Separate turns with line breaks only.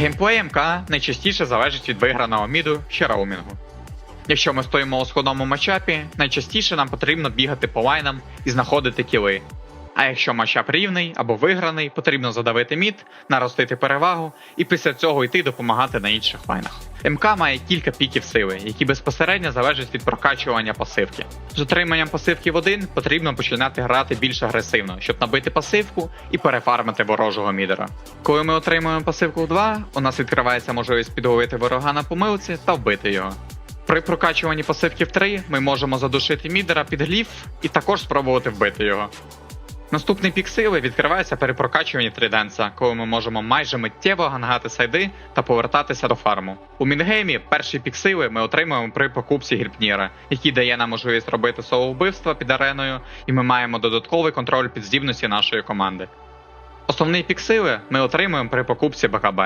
Геймплей МК найчастіше залежить від виграного міду чи роумінгу. Якщо ми стоїмо у сходному матчапі, найчастіше нам потрібно бігати по лайнам і знаходити кіли. А якщо матчап рівний або виграний, потрібно задавити мід, наростити перевагу і після цього йти допомагати на інших лайнах. МК має кілька піків сили, які безпосередньо залежать від прокачування пасивки. З отриманням пасивки в один потрібно починати грати більш агресивно, щоб набити пасивку і перефармити ворожого мідера. Коли ми отримуємо пасивку в 2, у нас відкривається можливість підловити ворога на помилці та вбити його. При прокачуванні пасивки в 3 ми можемо задушити мідера під гліф і також спробувати вбити його. Наступний пік сили відкривається при прокачуванні триденса, коли ми можемо майже миттєво гангати сайди та повертатися до фарму. У мінгеймі перший пік сили ми отримуємо при покупці гірпніра, який дає нам можливість робити соло вбивства під ареною, і ми маємо додатковий контроль під здібності нашої команди. Основний пік сили ми отримуємо при покупці БКБ,